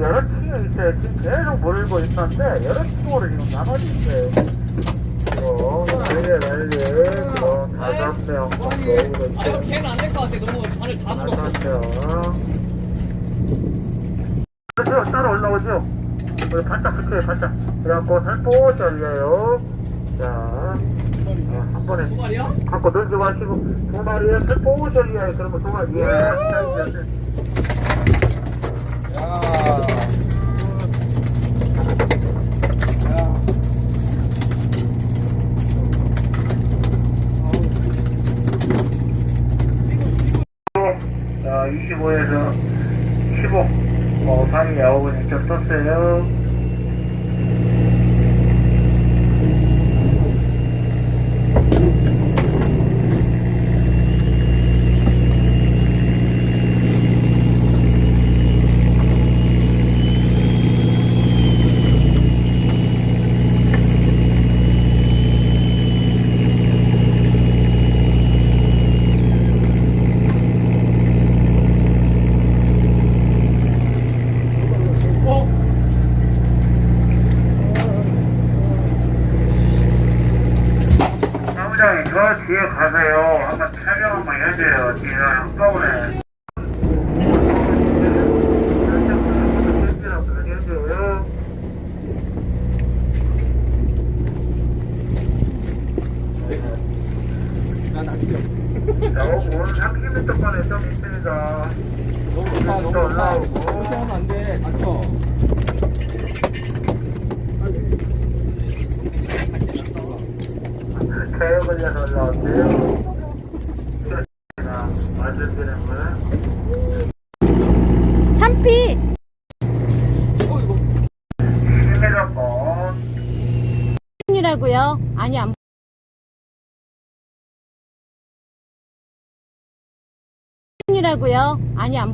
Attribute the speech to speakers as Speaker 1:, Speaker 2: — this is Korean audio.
Speaker 1: 지금 여러 층이 있어요. 지금 계속 몰고 있는데 여러 층으로 지금 나눠져 있어요. 어, 난리 난리. 어, 다섯 명 정도
Speaker 2: 아, 이거
Speaker 1: 있어요.
Speaker 2: 걔는 안 될 것 같아. 너무 발을 다 물었어.
Speaker 1: 다섯 명. 그렇죠. 따라 올라오죠. 우리 바짝 붙여요, 바짝. 그래갖고 살포시 올려요. 자, 어, 한 번에.
Speaker 2: 두 마리야?
Speaker 1: 갖고 놀지 마시고 두 마리에 살포시 올려요. 그러면 두 마리. 예. 자, 이제. 자, 25에서 15. 어, 상위 야구분이 좀 떴어요. 사무장님, 저 뒤에 가세요. 한번 촬영 한번 해줘요. 뒤에 한꺼번에. 자, 오늘 30m권에 좀 있습니다.
Speaker 3: 너무 높아. 그렇게 하면 안 돼. 다쳐.
Speaker 1: 배에 걸려서 올라왔어요. 완전 되는 거야?
Speaker 4: 3피
Speaker 1: 10m권.
Speaker 4: 이라고요? 아니 안 이라고요? 아니 안